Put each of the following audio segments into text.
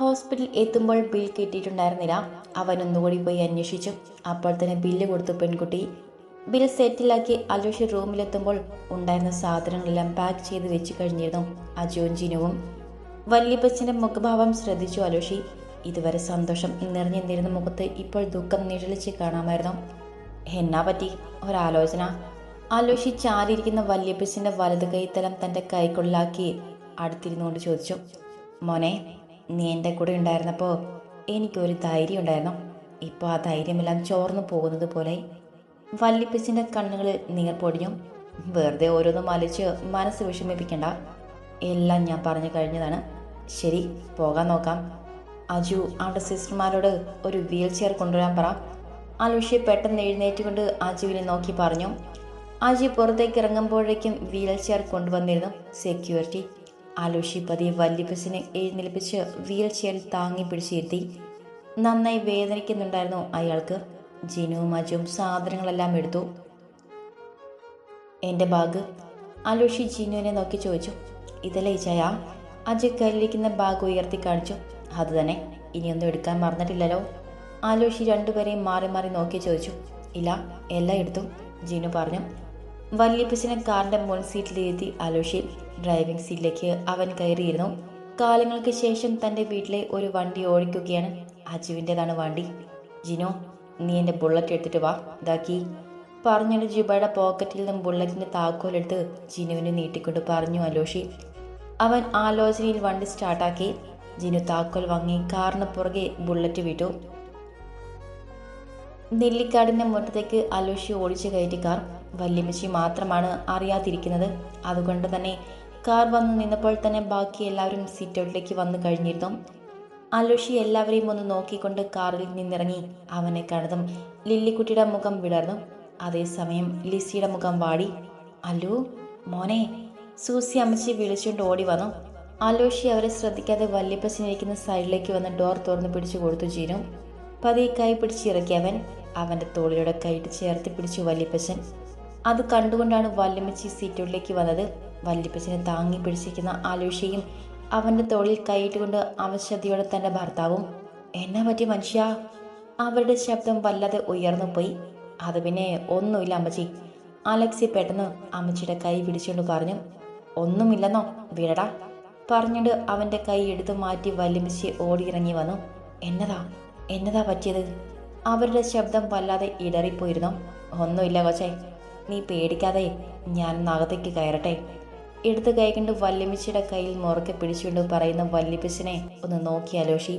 ഹോസ്പിറ്റലിൽ എത്തുമ്പോൾ ബിൽ കിട്ടിയിട്ടുണ്ടായിരുന്നില്ല. അവൻ ഒന്നുകൂടി പോയി അന്വേഷിച്ചു. അപ്പോൾ തന്നെ ബില്ല് കൊടുത്തു പെൺകുട്ടി. ബിൽ സെറ്റിലാക്കി അലോഷി റൂമിലെത്തുമ്പോൾ ഉണ്ടായിരുന്ന സാധനങ്ങളെല്ലാം പാക്ക് ചെയ്ത് വെച്ച് കഴിഞ്ഞിരുന്നു അജുവും ജിനുവും. വല്യപ്പച്ചന്റെ മുഖഭാവം ശ്രദ്ധിച്ചു അലോഷി. ഇതുവരെ സന്തോഷം നിറഞ്ഞു നിന്നിരുന്ന മുഖത്ത് ഇപ്പോൾ ദുഃഖം നിഴലിച്ച് കാണാമായിരുന്നു. എന്നാ പറ്റി? ഒരാലോചന. അലോഷി ചാരിയിരിക്കുന്ന വല്യപ്പച്ചന്റെ വലത് കൈത്തലം തന്റെ കൈക്കൊള്ളിലാക്കി അടുത്തിരുന്നുകൊണ്ട് ചോദിച്ചു. മോനെ നീ എന്റെ കൂടെ ഉണ്ടായിരുന്നപ്പോൾ എനിക്കൊരു ധൈര്യം ഉണ്ടായിരുന്നു. ഇപ്പോൾ ആ ധൈര്യമെല്ലാം ചോർന്നു പോകുന്നത് പോലെ വല്ലിപ്പച്ചിന്റെ കണ്ണുകളിൽ നിങ്ങൾ പൊടിഞ്ഞു വെറുതെ ഓരോന്നും മലിച്ച് മനസ്സ് വിഷമിപ്പിക്കണ്ട. എല്ലാം ഞാൻ പറഞ്ഞു കഴിഞ്ഞതാണ്. ശരി പോകാൻ നോക്കാം. അജു അവിടെ സിസ്റ്റർമാരോട് ഒരു വീൽ ചെയർ കൊണ്ടുവരാൻ പറ. അലുഷ്യ പെട്ടെന്ന് എഴുന്നേറ്റുകൊണ്ട് അജുവിനെ നോക്കി പറഞ്ഞു. അജു പുറത്തേക്ക് ഇറങ്ങുമ്പോഴേക്കും വീൽ ചെയർ കൊണ്ടുവന്നിരുന്നു. സെക്യൂരിറ്റി ആലുഷി പതിയെ വല്യപ്പസിനെ എഴുന്നേൽപ്പിച്ച് വീൽ ചെയറിൽ താങ്ങി പിടിച്ചിരുത്തി. നന്നായി വേദനിക്കുന്നുണ്ടായിരുന്നു അയാൾക്ക്. ജിനുവും അജുവും സാധനങ്ങളെല്ലാം എടുത്തു. എന്റെ ബാഗ്? അലോഷി ജിനുവിനെ നോക്കി ചോദിച്ചു. ഇതല്ലേ ചയ അജയ് കയ്യിലിരിക്കുന്ന ബാഗ് ഉയർത്തി കാണിച്ചു. അത് തന്നെ. ഇനിയൊന്നും എടുക്കാൻ മറന്നിട്ടില്ലല്ലോ. ആലോഷി രണ്ടുപേരെയും മാറി മാറി നോക്കി ചോദിച്ചു. ഇല്ല എല്ലാം എടുത്തു ജിനു പറഞ്ഞു. വല്യപ്പച്ചനെ കാറിന്റെ മുൻ സീറ്റിലിരുത്തി അലോഷിൽ ഡ്രൈവിംഗ് സീറ്റിലേക്ക് അവൻ കയറിയിരുന്നു. കാലങ്ങൾക്ക് ശേഷം തന്റെ വീട്ടിലെ ഒരു വണ്ടി ഓടിക്കുകയാണ് അജുവിന്റെതാണ് വണ്ടി. ജിനോ നീ എന്റെ ബുള്ളറ്റ് എടുത്തിട്ട് വാ. ഇതാക്കി പറഞ്ഞിട്ട് ജുബയുടെ പോക്കറ്റിൽ നിന്നും ബുള്ളറ്റിന്റെ താക്കോലെടുത്ത് ജിനുവിന് നീട്ടിക്കൊണ്ട് പറഞ്ഞു അലോഷി. അവൻ ആലോചനയിൽ വണ്ടി സ്റ്റാർട്ടാക്കി. ജിനു താക്കോൽ വാങ്ങി കാറിന് പുറകെ ബുള്ളറ്റ് വിട്ടു. നെല്ലിക്കാടിന്റെ മുറ്റത്തേക്ക് അലോഷി ഓടിച്ചു കയറ്റി കാർ. വല്യമ്മച്ചി മാത്രമാണ് അറിയാതിരിക്കുന്നത്. അതുകൊണ്ട് തന്നെ കാർ വന്നു നിന്നപ്പോൾ തന്നെ ബാക്കി എല്ലാവരും സീറ്റൗട്ടിലേക്ക് വന്നു കഴിഞ്ഞിരുന്നു. അലോഷി എല്ലാവരെയും ഒന്ന് നോക്കിക്കൊണ്ട് കാറിൽ നിന്നിറങ്ങി അവനെ കണ്ടതും ലില്ലിക്കുട്ടിയുടെ മുഖം വിടർന്നു. അതേസമയം ലിസിയുടെ മുഖം വാടി. അല്ലു മോനെ സൂസി അമ്മച്ചി വിളിച്ചുകൊണ്ട് ഓടി വന്നു. അലോഷി അവരെ ശ്രദ്ധിക്കാതെ വല്യപ്പച്ചനിരിക്കുന്ന സൈഡിലേക്ക് വന്ന് ഡോർ തുറന്ന് പിടിച്ചു കൊടുത്തു ജീനു പതിയെ കൈ പിടിച്ചിറക്കി അവൻ. അവന്റെ തോളിലൂടെ കൈയിട്ട് ചേർത്ത് പിടിച്ചു വല്യപ്പച്ചൻ. അത് കണ്ടുകൊണ്ടാണ് വല്യമ്മച്ചി സീറ്റുകളിലേക്ക് വന്നത്. വല്യപ്പച്ചനെ താങ്ങി പിടിച്ചിരിക്കുന്ന ആലോഷയും അവന്റെ തോളിൽ കൈയിട്ടുകൊണ്ട് ശ്രദ്ധയോടെ തന്റെ ഭർത്താവും എന്നാ പറ്റി മനുഷ്യ? അവരുടെ ശബ്ദം വല്ലാതെ ഉയർന്നു പോയി. അത് പിന്നെ ഒന്നുമില്ല അമ്മച്ചി. അലക്സി പെട്ടെന്ന് അമ്മച്ചിയുടെ കൈ പിടിച്ചുകൊണ്ട് പറഞ്ഞു ഒന്നുമില്ലെന്നോ വിടടാ. പറഞ്ഞിട്ട് അവന്റെ കൈ എടുത്തു മാറ്റി വല്യമ്മച്ചി ഓടിയിറങ്ങി വന്നു. എന്നതാ എന്നതാ പറ്റിയത്? അവരുടെ ശബ്ദം വല്ലാതെ ഇടറിപ്പോയിരുന്നു. ഒന്നുമില്ല കൊച്ചേ നീ പേടിക്കാതെ ഞാൻ നഗതയ്ക്ക് കയറട്ടെ. എടുത്ത് കൈ കണ്ട് കയ്യിൽ മുറക്കെ പിടിച്ചുകൊണ്ട് പറയുന്ന വല്യപ്പച്ചനെ ഒന്ന് നോക്കി അലോഷി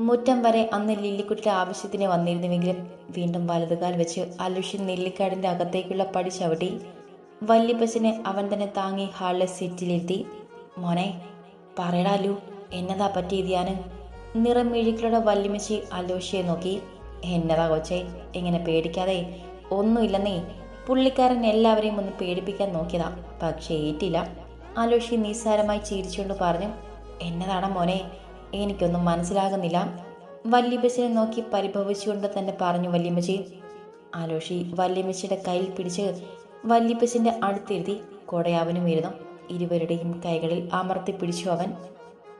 മുറ്റം വരെ അന്ന് ലില്ലിക്കുട്ടിയുടെ ആവശ്യത്തിന് വന്നിരുന്നുവെങ്കിലും വീണ്ടും വലതുകാൽ വെച്ച് അലുഷി നെല്ലിക്കാടിന്റെ അകത്തേക്കുള്ള പടി ചവിട്ടി. വല്യപ്പച്ചനെ അവൻ തന്നെ താങ്ങി ഹാളിലെ സീറ്റിലിരുത്തി. മോനെ പറയടാലു എന്നതാ പറ്റിയത് നിറം നിറമിഴികളുടെ വല്യമ്മച്ചി അലോഷിയെ നോക്കി. എന്നതാ കൊച്ചേ ഇങ്ങനെ പേടിക്കാതെ ഒന്നുമില്ലെന്നേ പുള്ളിക്കാരൻ എല്ലാവരെയും ഒന്ന് പേടിപ്പിക്കാൻ നോക്കിയതാ പക്ഷേ ഏറ്റില്ല. ആലോഷി നിസ്സാരമായി ചിരിച്ചുകൊണ്ട് പറഞ്ഞു എന്നതാണ് മോനെ എനിക്കൊന്നും മനസ്സിലാകുന്നില്ല. വല്യമ്മച്ചിനെ നോക്കി പരിഭവിച്ചുകൊണ്ട് തന്നെ പറഞ്ഞു വല്യമ്മച്ചി ആലോഷി വല്യമ്മച്ചിയുടെ കയ്യിൽ പിടിച്ച് വല്യപ്പച്ചന്റെ അടുത്തിരുത്തി കൊടയാവനും ഇരുന്നു ഇരുവരുടെയും കൈകളിൽ അമർത്തി പിടിച്ചു അവൻ.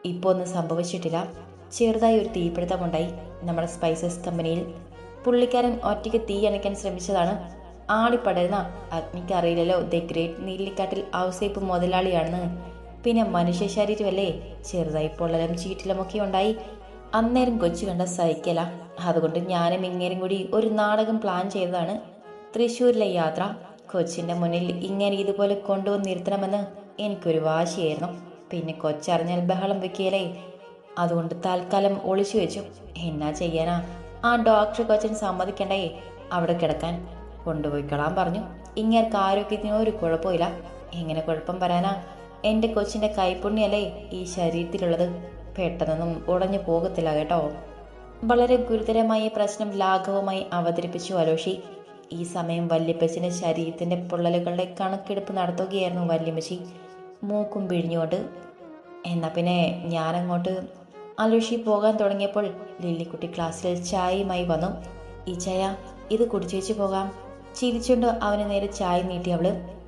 ഇപ്പോൾ ഒന്നും സംഭവിച്ചിട്ടില്ല. ചെറുതായി ഒരു തീപിടുത്തമുണ്ടായി നമ്മുടെ സ്പൈസസ് കമ്പനിയിൽ. പുള്ളിക്കാരൻ ഒറ്റയ്ക്ക് തീ അണയ്ക്കാൻ ശ്രമിച്ചതാണ്. ആളിപ്പടരുന്ന അഗ്നിക്ക് അറിയില്ലല്ലോ ദ ഗ്രേറ്റ് നീലിക്കാട്ടിൽ ഔസേപ്പ് മുതലാളിയാണെന്ന്. പിന്നെ മനുഷ്യ ശരീരമല്ലേ? ചെറുതായി പൊള്ളലും ചീറ്റിലുമൊക്കെ ഉണ്ടായി. അന്നേരം കൊച്ചു കണ്ട സഹിക്കല അതുകൊണ്ട് ഞാനും ഇങ്ങേരും കൂടി ഒരു നാടകം പ്ലാൻ ചെയ്തതാണ്. തൃശ്ശൂരിലെ യാത്ര. കൊച്ചിന്റെ മുന്നിൽ ഇങ്ങനെ ഇതുപോലെ കൊണ്ടുവന്നിരുത്തണമെന്ന് എനിക്കൊരു വാശിയായിരുന്നു. പിന്നെ കൊച്ചറിഞ്ഞാൽ ബഹളം വെക്കിയല്ലേ അതുകൊണ്ട് തൽക്കാലം ഒളിച്ചു വെച്ചു. എന്നാ ചെയ്യാനാ? ആ ഡോക്ടർ കൊച്ചൻ സമ്മതിക്കണ്ടേ? അവിടെ കിടക്കാൻ. കൊണ്ടുപോയിക്കളാൻ പറഞ്ഞു. ഇങ്ങേർക്ക് ആരോഗ്യത്തിന് ഒരു കുഴപ്പമില്ല എങ്ങനെ കുഴപ്പം വരാനാ? എന്റെ കൊച്ചിന്റെ കൈപ്പുണ്യല്ലേ ഈ ശരീരത്തിലുള്ളത്? പെട്ടെന്നൊന്നും ഉടഞ്ഞു പോകത്തില്ല കേട്ടോ. വളരെ ഗുരുതരമായ പ്രശ്നം ലാഘവമായി അവതരിപ്പിച്ചു അലോഷി. ഈ സമയം വല്യപ്പച്ചിന്റെ ശരീരത്തിന്റെ പൊള്ളലുകളുടെ കണക്കെടുപ്പ് നടത്തുകയായിരുന്നു വല്യമ്മച്ചി. മൂക്കും പിഴിഞ്ഞുകൊണ്ട് എന്നാൽ പിന്നെ ഞാനങ്ങോട്ട് അലോഷി പോകാൻ തുടങ്ങിയപ്പോൾ ലില്ലിക്കുട്ടി ക്ലാസ്സിൽ ചായയുമായി വന്നു. ഈ ചായ ഇത് കുടിച്ചേച്ച് പോകാം. ചിരിച്ചുകൊണ്ട് അവന് നേരെ ചായ നീട്ടി അവൾ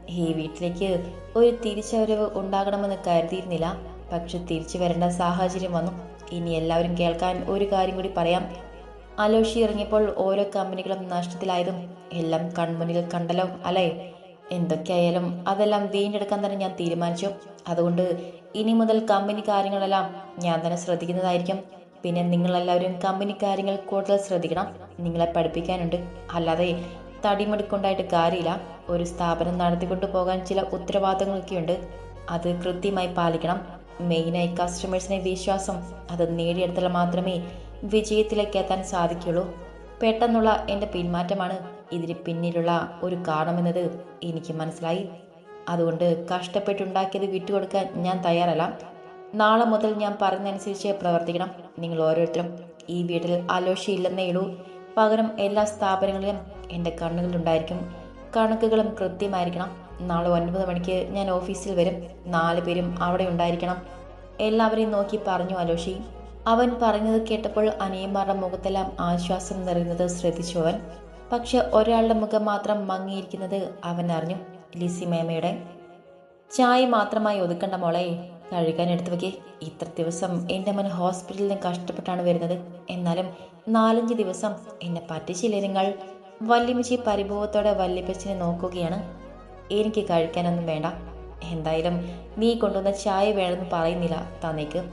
ഈ വീട്ടിലേക്ക് ഒരു തിരിച്ചവരവ് ഉണ്ടാകണമെന്ന് കരുതിയിരുന്നില്ല. പക്ഷെ തിരിച്ചു വരേണ്ട സാഹചര്യം വന്നു. ഇനി എല്ലാവരും കേൾക്കാൻ ഒരു കാര്യം കൂടി പറയാം അലോഷി ഇറങ്ങിയപ്പോൾ ഓരോ കമ്പനികളും നഷ്ടത്തിലായതും എല്ലാം കൺമുന്നിൽ കണ്ടല്ലോ അല്ലേ? എന്തൊക്കെയായാലും അതെല്ലാം വീണ്ടെടുക്കാൻ തന്നെ ഞാൻ തീരുമാനിച്ചു. അതുകൊണ്ട് ഇനി മുതൽ കമ്പനി കാര്യങ്ങളെല്ലാം ഞാൻ തന്നെ ശ്രദ്ധിക്കുന്നതായിരിക്കും. പിന്നെ നിങ്ങളെല്ലാവരും കമ്പനി കാര്യങ്ങൾ കൂടുതൽ ശ്രദ്ധിക്കണം. നിങ്ങളെ പഠിപ്പിക്കാനുണ്ട്. അല്ലാതെ തടിമെടുക്കൊണ്ടായിട്ട് കാര്യമില്ല. ഒരു സ്ഥാപനം നടത്തിക്കൊണ്ടു പോകാൻ ചില ഉത്തരവാദിത്തങ്ങളൊക്കെയുണ്ട്. അത് കൃത്യമായി പാലിക്കണം. മെയിനായി കസ്റ്റമേഴ്സിനെ വിശ്വാസം അത് നേടിയെടുത്താൽ മാത്രമേ വിജയത്തിലേക്ക് എത്താൻ സാധിക്കുള്ളൂ പെട്ടെന്നുള്ള എന്റെ പിന്മാറ്റമാണ് ഇതിന് പിന്നിലുള്ള ഒരു കാരണമെന്നത് എനിക്ക് മനസ്സിലായി. അതുകൊണ്ട് കഷ്ടപ്പെട്ടുണ്ടാക്കിയത് വിട്ടുകൊടുക്കാൻ ഞാൻ തയ്യാറല്ല. നാളെ മുതൽ ഞാൻ പറഞ്ഞനുസരിച്ച് പ്രവർത്തിക്കണം. നിങ്ങൾ ഓരോരുത്തരും ഈ വീട്ടിൽ ആലോചിയില്ലെന്നേ ഉള്ളൂ. പകരം എല്ലാ സ്ഥാപനങ്ങളിലും എന്റെ കണ്ണുകളുണ്ടായിരിക്കും കണക്കുകളും കൃത്യമായിരിക്കണം. നാളെ ഒൻപത് മണിക്ക് ഞാൻ ഓഫീസിൽ വരും. നാല് പേരും അവിടെ ഉണ്ടായിരിക്കണം. എല്ലാവരെയും നോക്കി പറഞ്ഞു അലോഷി. അവൻ പറഞ്ഞത് കേട്ടപ്പോൾ അനിയന്മാരുടെ മുഖത്തെല്ലാം ആശ്വാസം നിറയുന്നത് ശ്രദ്ധിച്ചു അവൻ. പക്ഷെ ഒരാളുടെ മുഖം മാത്രം മങ്ങിയിരിക്കുന്നത് അവൻ അറിഞ്ഞു. ലിസി മേമയുടെ. ചായ മാത്രമായി ഒതുക്കണ്ട മോളെ കഴുകാൻ എടുത്തു വയ്ക്കേ ഇത്ര ദിവസം എന്റെ മൻ ഹോസ്പിറ്റലിൽ നിന്ന് കഷ്ടപ്പെട്ടാണ് വരുന്നത്. എന്നാലും നാലഞ്ച് ദിവസം എന്നെ പറ്റിച്ചില്ലേ നിങ്ങൾ? വല്യമ്മച്ചി പരിഭവത്തോടെ വല്യപ്പച്ചനെ നോക്കുകയാണ്. എനിക്ക് കഴിക്കാനൊന്നും വേണ്ട. എന്തായാലും നീ കൊണ്ടുവന്ന ചായ വേണമെന്ന് പറയുന്നില്ല തന്നേക്ക്.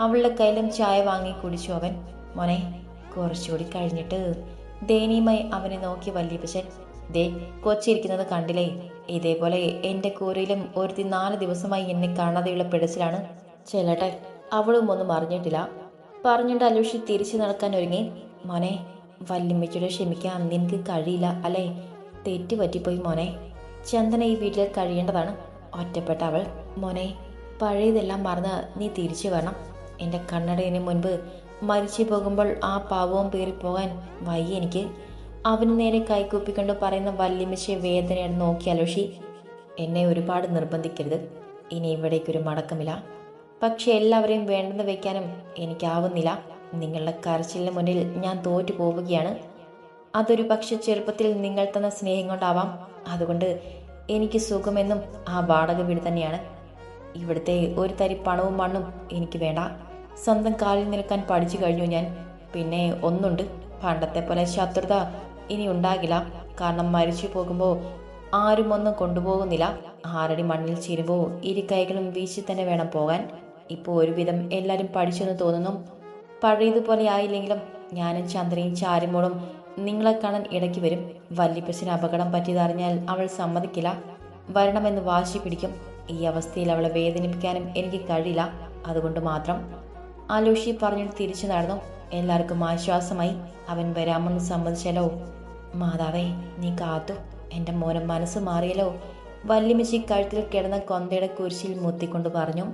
അവളുടെ കയ്യിലും ചായ വാങ്ങി കുടിച്ചു അവൻ. മോനെ കുറച്ചുകൂടി കഴിഞ്ഞിട്ട്. ദയനീയമായി അവനെ നോക്കി വല്യപ്പച്ചൻ ദേ കൊച്ചിരിക്കുന്നത് കണ്ടില്ലേ? ഇതേപോലെ എന്റെ കൂരയിലും ഒരുത്തി നാല് ദിവസമായി എന്നെ കാണാതെയുള്ള പിടച്ചിലാണ്. ചെല്ലട്ടെ അവളും ഒന്നും അറിഞ്ഞിട്ടില്ല. പറഞ്ഞിട്ട് അലൂഷി തിരിച്ചു നടക്കാൻ ഒരുങ്ങി. മോനെ വല്യമ്മച്ചോട് ക്ഷമിക്കാൻ നിനക്ക് കഴിയില്ല അല്ലേ? തെറ്റ് പറ്റിപ്പോയി മോനെ. ചന്ദന ഈ വീട്ടിൽ കഴിയേണ്ടതാണ്. ഒറ്റപ്പെട്ട അവൾ മോനെ പഴയതെല്ലാം മറന്ന് നീ തിരിച്ചു വരണം. എന്റെ കണ്ണടയിന് മുൻപ് മരിച്ചു പോകുമ്പോൾ ആ പാവവും പോകാൻ വയ്യ എനിക്ക്. അവന് നേരെ കൈകൂപ്പിക്കൊണ്ട് പറയുന്ന വല്യമ്മച്ചെ വേദനയാണ് നോക്കി അലോഷി. എന്നെ ഒരുപാട് നിർബന്ധിക്കരുത്. ഇനി ഇവിടേക്കൊരു മടക്കമില്ല. പക്ഷെ എല്ലാവരെയും വേണ്ടെന്ന് വയ്ക്കാനും എനിക്കാവുന്നില്ല. നിങ്ങളുടെ കരച്ചിലിന് മുന്നിൽ ഞാൻ തോറ്റു പോവുകയാണ്. അതൊരു പക്ഷെ ചെറുപ്പത്തിൽ നിങ്ങൾ തന്ന സ്നേഹം കൊണ്ടാവാം. അതുകൊണ്ട് എനിക്ക് സുഖമെന്നും ആ വാടക വീട് തന്നെയാണ്. ഇവിടുത്തെ ഒരു തരി പണവും മണ്ണും എനിക്ക് വേണ്ട. സ്വന്തം കാലിൽ നിൽക്കാൻ പഠിച്ചു കഴിഞ്ഞു ഞാൻ. പിന്നെ ഒന്നുണ്ട്. പണ്ടത്തെ പോലെ ശത്രുത ഇനി ഉണ്ടാകില്ല. കാരണം മരിച്ചു പോകുമ്പോൾ ആരും ഒന്നും കൊണ്ടുപോകുന്നില്ല. ആരടി മണ്ണിൽ ചേരുമ്പോൾ ഇരു കൈകളും വീശി തന്നെ വേണം പോകാൻ. ഇപ്പോൾ ഒരുവിധം എല്ലാവരും പഠിച്ചെന്ന് തോന്നുന്നു. പഴയതുപോലെ ആയില്ലെങ്കിലും ഞാനും ചന്ദ്രയും ചാരുമോളും നിങ്ങളെ കാണാൻ ഇടയ്ക്ക് വരും. വല്യപ്പച്ചന് അപകടം പറ്റിയതറിഞ്ഞാൽ അവൾ സമ്മതിക്കില്ല. വരണമെന്ന് വാശി പിടിക്കും. ഈ അവസ്ഥയിൽ അവളെ വേദനിപ്പിക്കാനും എനിക്ക് കഴിയില്ല. അതുകൊണ്ട് മാത്രം. ആലോഷി പറഞ്ഞു തിരിച്ചു നടന്നു. എല്ലാവർക്കും ആശ്വാസമായി. അവൻ വരാമെന്ന് സമ്മതിച്ചല്ലോ. മാതാവേ നീ കാത്തു. എന്റെ മോനം മനസ്സ് മാറിയല്ലോ. വല്യമ്മച്ചി കഴുത്തിൽ കിടന്ന കൊന്തയുടെ കുരിശിൽ മുത്തിക്കൊണ്ട് പറഞ്ഞു.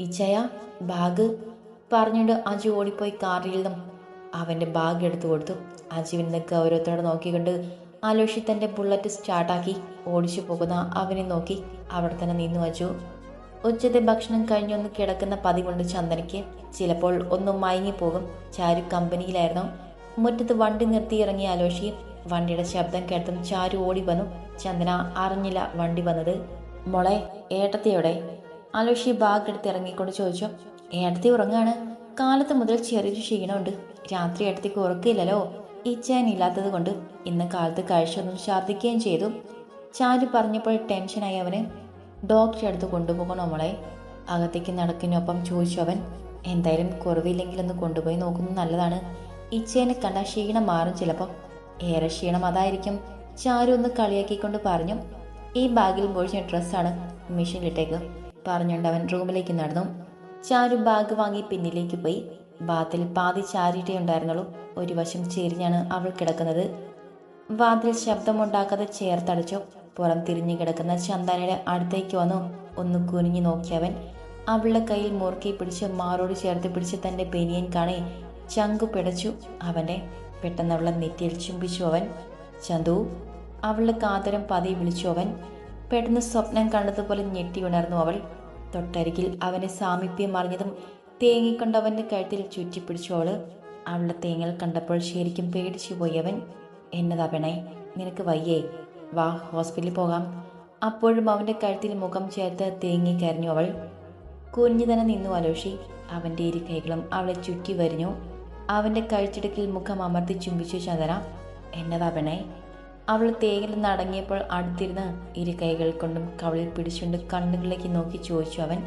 ഇച്ചയ ബാഗ്. പറഞ്ഞുകൊണ്ട് അജു ഓടിപ്പോയി കാറിൽ നിന്നും. അവന്റെ ബാഗ് എടുത്തു കൊടുത്തു. അജുവിനെ ഗൗരവത്തോടെ നോക്കിക്കൊണ്ട് ആലോഷി തന്റെ ബുള്ളറ്റ് സ്റ്റാർട്ടാക്കി ഓടിച്ചു പോകുന്ന അവനെ നോക്കി. അവിടെ തന്നെ നിന്നു അജു. ഉച്ചത്തെ ഭക്ഷണം കഴിഞ്ഞൊന്ന് കിടക്കുന്ന പതിവുണ്ട് ചന്ദനയ്ക്ക്. ചിലപ്പോൾ ഒന്ന് മയങ്ങിപ്പോകും. ചാരു കമ്പനിയിലായിരുന്നു. മുറ്റത്ത് വണ്ടി നിർത്തി ഇറങ്ങിയ ആലോഷി വണ്ടിയുടെ ശബ്ദം കേട്ടും ചാരു ഓടി വന്നു. ചന്ദന അറിഞ്ഞില്ല വണ്ടി വന്നത്. മോളെ ഏട്ടത്തിയോടെ? ആലോഷി ബാഗ് എടുത്ത് ഇറങ്ങിക്കൊണ്ട് ചോദിച്ചു. ഏട്ടത്തി ഉറങ്ങാണ്. കാലത്ത് മുതൽ ചെറിയൊരു ക്ഷീണമുണ്ട്. രാത്രി ഏട്ടത്തിക്ക് ഉറക്കില്ലല്ലോ. ഇല്ലാത്തത് കൊണ്ട് ഇന്ന് കാലത്ത് കഴിച്ചൊന്നും ഛർദ്ദിക്കുകയും ചെയ്തു. ചാരു പറഞ്ഞപ്പോൾ ടെൻഷനായി അവന് ഡോക്ടറെ അടുത്ത് കൊണ്ടുപോകണം മോളെ? അകത്തേക്ക് നടക്കിനൊപ്പം ചോദിച്ചു അവൻ എന്തായാലും കുറവില്ലെങ്കിൽ ഒന്ന് കൊണ്ടുപോയി നോക്കുന്നത് നല്ലതാണ്. ഇച്ചേനെ കണ്ട ക്ഷീണം മാറും ചിലപ്പോൾ ഏറെ ക്ഷീണം അതായിരിക്കും ചാരു ഒന്ന് കളിയാക്കിക്കൊണ്ട് പറഞ്ഞു. ഈ ബാഗിൽ പൊഴിച്ച ഡ്രസ്സാണ് മെഷീനിലിട്ടേക്ക് പറഞ്ഞുകൊണ്ട് അവൻ റൂമിലേക്ക് നടന്നു. ചാരു ബാഗ് വാങ്ങി പിന്നിലേക്ക് പോയി. വാതിൽ പാതി ഉണ്ടായിരുന്നുള്ളൂ ഒരു വശം ചെരിഞ്ഞാണ് അവൾ കിടക്കുന്നത്. വാതിൽ ശബ്ദമുണ്ടാക്കാതെ ചേർത്തടച്ചു പുറം തിരിഞ്ഞു കിടക്കുന്ന ചന്ദനയുടെ അടുത്തേക്ക് വന്നു. ഒന്ന് കുനിഞ്ഞു നോക്കിയവൻ അവളുടെ കയ്യിൽ മുറുക്കി പിടിച്ച് മാറോട് ചേർത്ത് പിടിച്ച് തന്റെ ബനിയൻ കാണി ചങ്കു പിടച്ചു. അവന്റെ പെട്ടെന്ന് അവളെ നെറ്റിയിൽ ചുംബിച്ചു അവൻ. ചന്തു അവളുടെ കാതരം പതി വിളിച്ചു അവൻ. പെട്ടെന്ന് സ്വപ്നം കണ്ടതുപോലെ ഞെട്ടി ഉണർന്നു അവൾ. തൊട്ടരികിൽ അവനെ സാമീപ്യം അറിഞ്ഞതും തേങ്ങിക്കൊണ്ടവന്റെ കഴുത്തിൽ ചുറ്റിപ്പിടിച്ചു അവൾ അവളുടെ തേങ്ങൽ കണ്ടപ്പോൾ ശരിക്കും പേടിച്ചു പോയവൻ എന്നതാ പെണേ നിനക്ക് വയ്യേ. വാ ഹോസ്പിറ്റലിൽ പോകാം. അപ്പോഴും അവന്റെ കഴുത്തിൽ മുഖം ചേർത്ത് തേങ്ങി കരഞ്ഞു അവൾ. കുഞ്ഞു തന്നെ നിന്നു അലോഷി. അവന്റെ ഇരു കൈകളും അവളെ ചുറ്റി വരിഞ്ഞു. അവന്റെ കഴുത്തിടുക്കിൽ മുഖം അമർത്തി ചുംബിച്ചു ചന്ദ്ര എന്നതാ പെണ്ണേ അവൾ തേകിൽ നടങ്ങിയപ്പോൾ അടുത്തിരുന്ന് ഇരു കൈകൾ കൊണ്ടും കവളിൽ പിടിച്ചുകൊണ്ട് കണ്ണുകളിലേക്ക് നോക്കി ചോദിച്ചു അവൻ.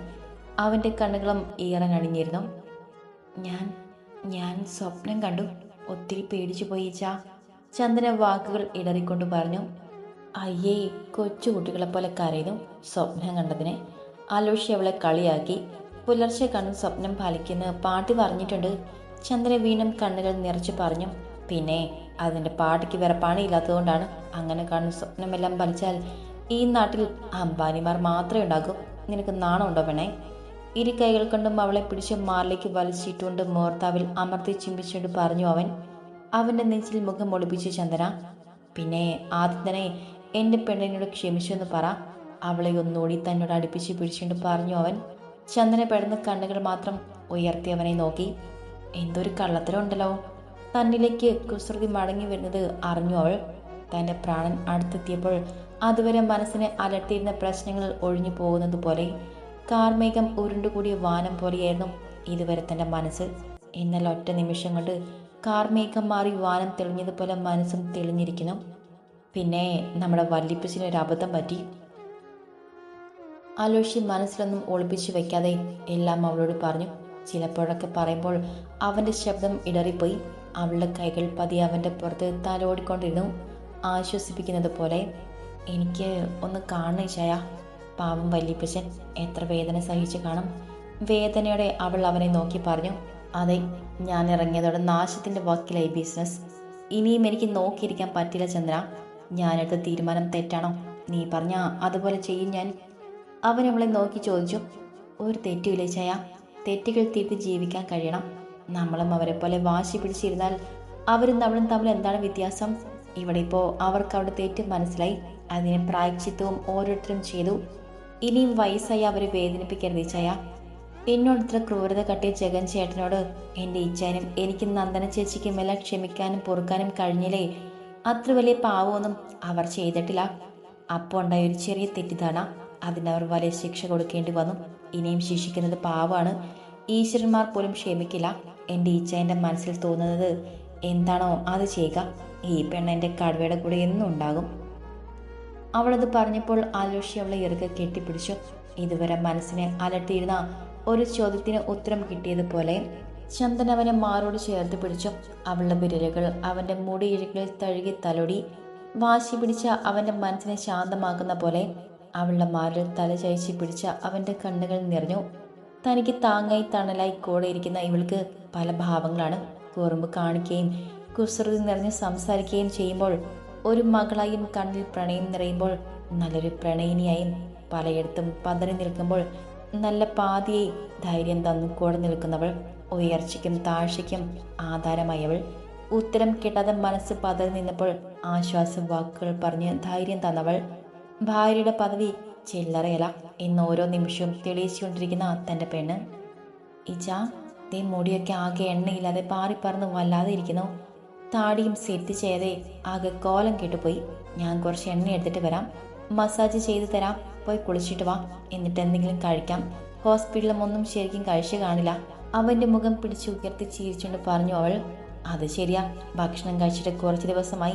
അവന്റെ കണ്ണുകളും ഈറനണിഞ്ഞിരുന്നു ഞാൻ ഞാൻ സ്വപ്നം കണ്ടു. ഒത്തിരി പേടിച്ചു പോയി ചാ ചന്ദന വാക്കുകൾ ഇടറിക്കൊണ്ട് പറഞ്ഞു. അയ്യേ കൊച്ചുകുട്ടികളെ പോലെ കരയുന്നു സ്വപ്നം കണ്ടതിനെ. അലോഷി അവളെ കളിയാക്കി. പുലർച്ചെ കണ്ണും സ്വപ്നം പാലിക്കുന്ന പാട്ട് പറഞ്ഞിട്ടുണ്ട്. ചന്ദ്രൻ വീണ്ടും കണ്ണുകൾ നിറച്ച് പറഞ്ഞു. പിന്നെ അതിന്റെ പാട്ടിക്ക് വേറെ പണിയില്ലാത്തതുകൊണ്ടാണ് അങ്ങനെ കാണുന്ന സ്വപ്നമെല്ലാം ഫലിച്ചാൽ ഈ നാട്ടിൽ അംബാനിമാർ മാത്രമേ ഉണ്ടാകൂ. നിനക്ക് നാണമുണ്ടോ പെണ്ണേ? ഇരു കൈകൾ കൊണ്ടും അവളെ പിടിച്ച് മാറിലേക്ക് വലിച്ചിട്ടുകൊണ്ട് മോർത്താവിൽ അമർത്തി ചിമ്പിച്ചുകൊണ്ട് പറഞ്ഞു അവൻ. അവന്റെ നെഞ്ചിൽ മുഖം ഒളിപ്പിച്ചു ചന്ദന പിന്നെ ആദ്യം തന്നെ എന്റെ പെണ്ണിനോട് ക്ഷമിച്ചെന്ന് പറ. അവളെ ഒന്നുകൂടി തന്നോട് അടുപ്പിച്ച് പിടിച്ചുകൊണ്ട് പറഞ്ഞു അവൻ. ചന്ദന പെടുന്ന കണ്ണുകൾ മാത്രം ഉയർത്തി അവനെ നോക്കി. എന്തൊരു കള്ളത്തരം ഉണ്ടല്ലോ. തന്നിലേക്ക് കുസൃതി മടങ്ങി വരുന്നത് അറിഞ്ഞു അവൾ. തന്റെ പ്രാണൻ അടുത്തെത്തിയപ്പോൾ അതുവരെ മനസ്സിനെ അലട്ടിയിരുന്ന പ്രശ്നങ്ങൾ ഒഴിഞ്ഞു പോകുന്നത് പോലെ കാർമേഘം ഉരുണ്ടുകൂടിയ വാനം പോലെയായിരുന്നു ഇതുവരെ തന്റെ മനസ്സ്. എന്നാൽ ഒറ്റ നിമിഷം കൊണ്ട് കാർമേഘം മാറി വാനം തെളിഞ്ഞതുപോലെ മനസ്സും തെളിഞ്ഞിരിക്കുന്നു. പിന്നെ നമ്മുടെ വല്ലിപ്പച്ചിന് ഒരു അബദ്ധം പറ്റി. ആലോഷി മനസ്സിലൊന്നും ഒളിപ്പിച്ചു വയ്ക്കാതെ എല്ലാം അവളോട് പറഞ്ഞു. ചിലപ്പോഴൊക്കെ പറയുമ്പോൾ അവന്റെ ശബ്ദം ഇടറിപ്പോയി. അവളുടെ കൈകൾ പതി അവന്റെ പുറത്ത് തലോടിക്കൊണ്ടിരുന്നു. ആശ്വസിപ്പിക്കുന്നത് പോലെ എനിക്ക് ഒന്ന് കാണണേ ചായ പാവം വല്യപ്പച്ചൻ എത്ര വേദന സഹിച്ചു കാണും. വേദനയോടെ അവൾ അവനെ നോക്കി പറഞ്ഞു അതെ ഞാൻ ഇറങ്ങിയതോടെ നാശത്തിന്റെ വക്കിലായി ബിസിനസ് ഇനിയും എനിക്ക് നോക്കിയിരിക്കാൻ പറ്റില്ല ചന്ദ്ര. ഞാനെടുത്ത തീരുമാനം തെറ്റാണോ? നീ പറഞ്ഞ അതുപോലെ ചെയ്യും ഞാൻ. അവൻ അവളെ നോക്കി ചോദിച്ചു ഒരു തെറ്റുമില്ല ചയ തെറ്റുകൾ തിരുത്തി ജീവിക്കാൻ കഴിയണം. നമ്മളും അവരെ പോലെ വാശി പിടിച്ചിരുന്നാൽ അവരും നമ്മളും തമ്മിൽ എന്താണ് വ്യത്യാസം? ഇവിടെ ഇപ്പോൾ അവർക്ക് അവിടെ തെറ്റ് മനസ്സിലായി. അതിനെ പ്രായച്ചിത്വവും ഓരോരുത്തരും ചെയ്തു. ഇനിയും വയസ്സായി അവരെ വേദനിപ്പിക്കരുത് ചയ എന്നോട് ഇത്ര ക്രൂരത കട്ടിയ ജഗൻ ചേട്ടനോട് എന്റെ ഇച്ഛാനും എനിക്ക് നന്ദന ചേച്ചിക്കും എല്ലാം ക്ഷമിക്കാനും പൊറുക്കാനും കഴിഞ്ഞില്ലേ? അത്ര വലിയ പാവമൊന്നും അവർ ചെയ്തിട്ടില്ല. അപ്പോൾ ഉണ്ടായ ഒരു ചെറിയ തെറ്റിദ്ധാരണ. അതിന് അവർ വലിയ ശിക്ഷ കൊടുക്കേണ്ടി വന്നു. ഇനിയും ശിക്ഷിക്കുന്നത് പാവമാണ് ഈശ്വരന്മാർ പോലും ക്ഷമിക്കില്ല. എന്റെ ഈച്ച എന്റെ മനസ്സിൽ തോന്നുന്നത് എന്താണോ അത് ചെയ്യുക. ഈ പെണ്ണ് എന്റെ കടുവയുടെ കൂടെ എന്നും ഉണ്ടാകും. അവളത് പറഞ്ഞപ്പോൾ ആലോഷി അവളെ ഇറുകെ കെട്ടിപ്പിടിച്ചു. ഇതുവരെ മനസ്സിനെ അലട്ടിയിരുന്ന ഒരു ചോദ്യത്തിന് ഉത്തരം കിട്ടിയതുപോലെ ചന്ദൻ അവനെ മാറോട് ചേർത്ത് പിടിച്ചു. അവളുടെ വിരലുകൾ അവന്റെ മുടിയിഴകളിൽ തഴുകി തലോടി. വാശി പിടിച്ച അവന്റെ മനസ്സിനെ ശാന്തമാക്കുന്ന പോലെ അവളുടെ മാറിൽ തല ചയച്ച് പിടിച്ച അവന്റെ കണ്ണുകൾ നിറഞ്ഞു. തനിക്ക് താങ്ങായി തണലായി കൂടെ ഇരിക്കുന്ന ഇവൾക്ക് പല ഭാവങ്ങളാണ്. കുറുമ്പ് കാണിക്കുകയും കുസൃതി നിറഞ്ഞ് സംസാരിക്കുകയും ചെയ്യുമ്പോൾ ഒരു മകളായും കണ്ണിൽ പ്രണയം നിറയുമ്പോൾ നല്ലൊരു പ്രണയിനിയായും പലയിടത്തും പതറി നിൽക്കുമ്പോൾ നല്ല പാതിയെ ധൈര്യം തന്നു കൂടെ നിൽക്കുന്നവൾ ഉയർച്ചയ്ക്കും താഴ്ചയ്ക്കും ആധാരമായവൾ. ഉത്തരം കിട്ടാതെ മനസ്സ് പതറി നിന്നപ്പോൾ ആശ്വാസ വാക്കുകൾ പറഞ്ഞ് ധൈര്യം തന്നവൾ. ഭാര്യയുടെ പദവി ചില്ലറയല ഇന്ന് ഓരോ നിമിഷവും തെളിയിച്ചുകൊണ്ടിരിക്കുന്ന തന്റെ പെണ്ണ്. ഇജാ ദേ മുടിയൊക്കെ ആകെ എണ്ണയില്ലാതെ പാറിപ്പറന്ന് വല്ലാതെ ഇരിക്കുന്നു. താടിയും സെറ്റ് ചെയ്തേ ആകെ കോലം കെട്ടുപോയി. ഞാൻ കുറച്ച് എണ്ണ എടുത്തിട്ട് വരാം. മസാജ് ചെയ്ത് തരാം. പോയി കുളിച്ചിട്ട് വാ. എന്നിട്ട് എന്തെങ്കിലും കഴിക്കാം. ഹോസ്പിറ്റലിലും ഒന്നും ശരിക്കും കഴിച്ചു കാണില്ല. അവന്റെ മുഖം പിടിച്ചു ഉയർത്തി ചിരിച്ചുകൊണ്ട് പറഞ്ഞു അവൾ അത് ശരിയാ. ഭക്ഷണം കഴിച്ചിട്ട് കുറച്ച് ദിവസമായി.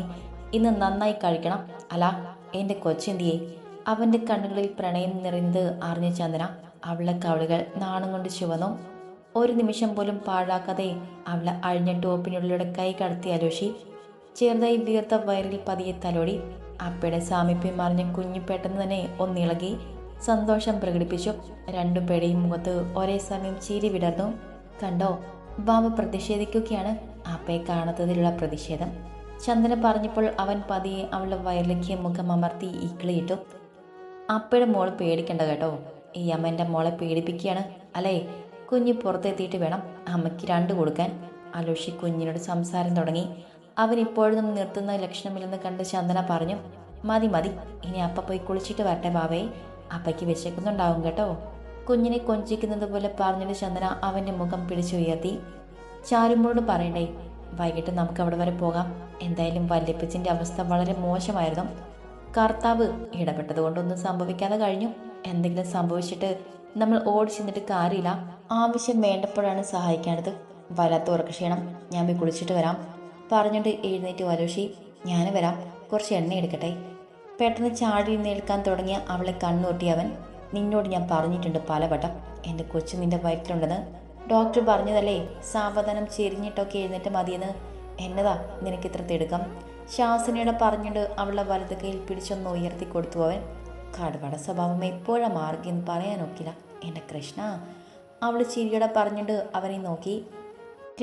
ഇന്ന് നന്നായി കഴിക്കണം. അല്ല എന്റെ കൊച്ചെന്തിയെ? അവന്റെ കണ്ണുകളിൽ പ്രണയം നിറഞ്ഞത് അറിഞ്ഞ ചന്ദ്ര അവളെ കവളുകൾ നാണം കൊണ്ട് ചുവന്നു. ഒരു നിമിഷം പോലും പാഴാക്കാതെ അവളെ അഴിഞ്ഞ ടോപ്പിനുള്ളിലൂടെ കൈ കടത്തി അലോഷി. ചെറുതായി വീർത്ത വയറിൽ പതിയെ തലോടി. അപ്പയുടെ സാമീപ്യം അറിഞ്ഞ കുഞ്ഞു പെട്ടെന്ന് തന്നെ ഒന്നിളകി സന്തോഷം പ്രകടിപ്പിച്ചു. രണ്ടു പേടെയും മുഖത്ത് ഒരേ സമയം ചീരി വിടർന്നു. കണ്ടോ ബാബ പ്രതിഷേധിക്കുകയാണ്. അപ്പയെ കാണാത്തതിലുള്ള പ്രതിഷേധം. ചന്ദന പറഞ്ഞപ്പോൾ അവൻ പതിയെ അവളുടെ വയറിലേക്ക് മുഖം അമർത്തി ഇക്കിളിയിട്ടു അപ്പയുടെ മോൾ പേടിക്കണ്ട കേട്ടോ. ഈ അമ്മ എന്റെ മോളെ പേടിപ്പിക്കുകയാണ്. അല്ലേ? കുഞ്ഞ് പുറത്തെത്തിയിട്ട് വേണം അമ്മയ്ക്ക് രണ്ട് കൊടുക്കാൻ. അലോഷി കുഞ്ഞിനോട് സംസാരം തുടങ്ങി. അവൻ ഇപ്പോഴും നിർത്തുന്ന ലക്ഷണമില്ലെന്ന് കണ്ട് ചന്ദന പറഞ്ഞു മതി മതി. ഇനി അപ്പ പോയി കുളിച്ചിട്ട് വരട്ടെ ബാവേ. അപ്പയ്ക്ക് വിശക്കുന്നുണ്ടാവും കേട്ടോ. കുഞ്ഞിനെ കൊഞ്ചിക്കുന്നത് പോലെ പറഞ്ഞിട്ട് ചന്ദന അവന്റെ മുഖം പിടിച്ചുയർത്തി. ചാരുമ്പോട് പറയണ്ടേ? വൈകിട്ട് നമുക്ക് അവിടെ വരെ പോകാം. എന്തായാലും വല്യപ്പച്ചിന്റെ അവസ്ഥ വളരെ മോശമായിരുന്നു. കർത്താവ് ഇടപെട്ടത് കൊണ്ടൊന്നും സംഭവിക്കാതെ കഴിഞ്ഞു. എന്തെങ്കിലും സംഭവിച്ചിട്ട് നമ്മൾ ഓടി ചെന്നിട്ട് കാര്യമില്ല. ആവശ്യം വേണ്ടപ്പോഴാണ് സഹായിക്കേണ്ടത് വല്ലാത്ത ഉറക്കക്ഷീണം. ഞാൻ പോയി കുളിച്ചിട്ട് വരാം. പറഞ്ഞുകൊണ്ട് എഴുന്നേറ്റ് വലോഷി ഞാൻ വരാം. കുറച്ച് എണ്ണ എടുക്കട്ടെ. പെട്ടെന്ന് ചാടി നിൽക്കാൻ തുടങ്ങിയ അവളെ കണ്ണുതൊട്ടി അവൻ നിന്നോട് ഞാൻ പറഞ്ഞിട്ടുണ്ട് പലവട്ടം. എന്റെ കൊച്ചു നിന്റെ വയറ്റിലുണ്ടെന്ന്. ഡോക്ടർ പറഞ്ഞതല്ലേ സാവധാനം ചെരിഞ്ഞിട്ടൊക്കെ എഴുന്നേറ്റ് മതിയെന്ന്. എന്നതാ നിനക്ക് ഇത്ര തിടുക്കം? ശാസനയുടെ പറഞ്ഞിട്ട് അവളുടെ വലത് കയ്യിൽ പിടിച്ചൊന്ന് ഉയർത്തി കൊടുത്തു അവൻ. കടുവട സ്വഭാവം എപ്പോഴാണ് മാർഗെന്ന് പറയാനൊക്കില്ല. എന്റെ കൃഷ്ണ. അവൾ ചിരിയോടെ പറഞ്ഞിട്ട് അവനെ നോക്കി.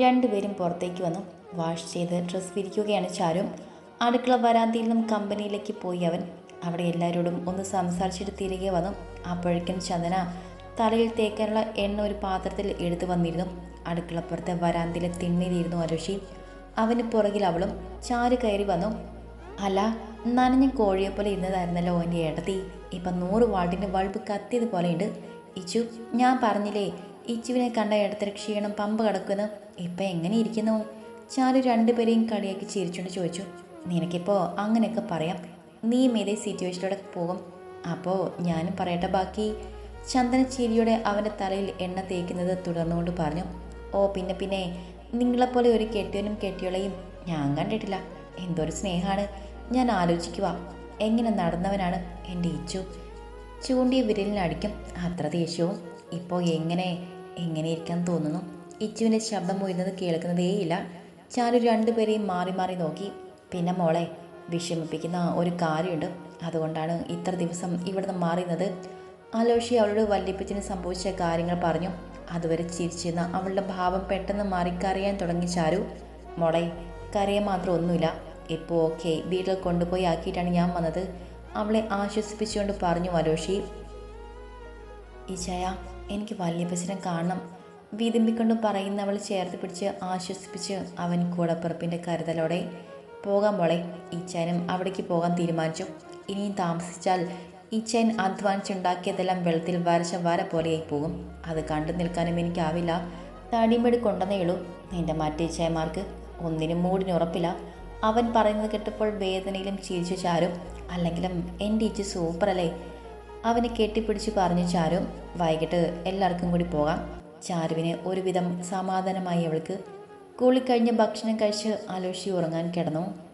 രണ്ടുപേരും പുറത്തേക്ക് വന്നു. വാഷ് ചെയ്ത് ഡ്രസ്സ് വിരിക്കുകയാണ് ചാരും. അടുക്കള വരാന്തിയിൽ നിന്നും കമ്പനിയിലേക്ക് പോയി അവൻ. അവിടെ എല്ലാവരോടും ഒന്ന് സംസാരിച്ചിട്ട് തിരികെ വന്നു. അപ്പോഴേക്കും ചന്ദന തലയിൽ തേക്കാനുള്ള എണ്ണ ഒരു പാത്രത്തിൽ എടുത്തു വന്നിരുന്നു. അടുക്കളപ്പുറത്തെ വരാന്തിലെ തിണ്ണിലിരുന്നു അരുഷി. അവന് പുറകിൽ അവളും ചാരു കയറി വന്നു. അല്ല നനഞ്ഞ കോഴിയെ പോലെ ഇരുന്നതായിരുന്നല്ലോ എന്റെ ഏട്ടത്തി. ഇപ്പം നൂറ് വാട്ടിന്റെ ബൾബ് കത്തിയത് പോലെയുണ്ട് ഇച്ചു ഞാൻ പറഞ്ഞില്ലേ ഇച്ചുവിനെ കണ്ട ഇടത്തിൽ ക്ഷീണം പമ്പ് കിടക്കുന്നു ഇപ്പം എങ്ങനെ ഇരിക്കുന്നു? ചാരു രണ്ടുപേരെയും കളിയാക്കി ചിരിച്ചുകൊണ്ട് ചോദിച്ചു. നിനക്കിപ്പോൾ അങ്ങനെയൊക്കെ പറയാം. നീ ഏതേ സിറ്റുവേഷനിലൂടെ പോകും. അപ്പോൾ ഞാനും പറയട്ടെ ബാക്കി. ചന്ദന ചിരിയോടെ അവന്റെ തലയിൽ എണ്ണ തേക്കുന്നത് തുടർന്നുകൊണ്ട് പറഞ്ഞു ഓ പിന്നെ പിന്നെ നിങ്ങളെപ്പോലെ ഒരു കെട്ടിയനും കെട്ടിയോളെയും ഞാൻ കണ്ടിട്ടില്ല. എന്തൊരു സ്നേഹമാണ് ഞാൻ ആലോചിക്കുക എങ്ങനെ നടന്നവനാണ് എന്റെ ഇച്ചു ചൂണ്ടിയ വിരലിനടിക്കും അത്ര ദേഷ്യവും. ഇപ്പോൾ എങ്ങനെ എങ്ങനെ ഇരിക്കാൻ തോന്നുന്നു? ഇച്ചുവിന്റെ ശബ്ദം ഉയരുന്നത് കേൾക്കുന്നതേയില്ല. ചാരു രണ്ടുപേരെയും മാറി മാറി നോക്കി. പിന്നെ മോളെ വിഷമിപ്പിക്കുന്ന ഒരു കാര്യമുണ്ട്. അതുകൊണ്ടാണ് ഇത്ര ദിവസം ഇവിടുന്ന് മാറിയുന്നത് അലോഷി അവളോട് വല്യപ്പച്ചന് സംഭവിച്ച കാര്യങ്ങൾ പറഞ്ഞു. അതുവരെ ചിരിച്ചിരുന്ന അവളുടെ ഭാവം പെട്ടെന്ന് മാറി തുടങ്ങി ചാരു. മോളെ കരയാൻ മാത്രം ഒന്നുമില്ല. ഇപ്പോൾ ഓക്കെ വീട്ടിൽ കൊണ്ടുപോയി ആക്കിയിട്ടാണ് ഞാൻ വന്നത്. അവളെ ആശ്വസിപ്പിച്ചുകൊണ്ട് പറഞ്ഞു അലോഷി. ഈശയ എനിക്ക് വല്യപ്പച്ചനെ കാണണം. വീതിമ്പിക്കൊണ്ട് പറയുന്ന അവൾ ചേർത്ത് പിടിച്ച് ആശ്വസിപ്പിച്ച് അവൻ കൂടപ്പിറപ്പിന്റെ കരുതലോടെ പോകാൻ മോളെ. ഈച്ചാനും അവിടേക്ക് പോകാൻ തീരുമാനിച്ചു. ഇനിയും താമസിച്ചാൽ ഈച്ചാൻ അധ്വാനിച്ചുണ്ടാക്കിയതെല്ലാം വെള്ളത്തിൽ വരച്ച വര പോലെയായി പോകും അത് കണ്ടു നിൽക്കാനും എനിക്കാവില്ല. തടിമെടി കൊണ്ടെന്നേയുള്ളൂ നിന്റെ ചേമാർക്ക് ഒന്നിനും മൂടിന് ഉറപ്പില്ല. അവൻ പറയുന്നത് കേട്ടപ്പോൾ വേദനയിലും ചിരിച്ചു ചാരും. അല്ലെങ്കിലും എന്റെ ഇച്ച് സൂപ്പറല്ലേ? അവനെ കെട്ടിപ്പിടിച്ച് പറഞ്ഞു ചാരും. വൈകിട്ട് എല്ലാവർക്കും കൂടി പോകാം. ചാരുവിന് ഒരുവിധം സമാധാനമായി അവൾക്ക്. കൂളിക്കഴിഞ്ഞ് ഭക്ഷണം കഴിച്ച് അലോഷി ഉറങ്ങാൻ കിടന്നു.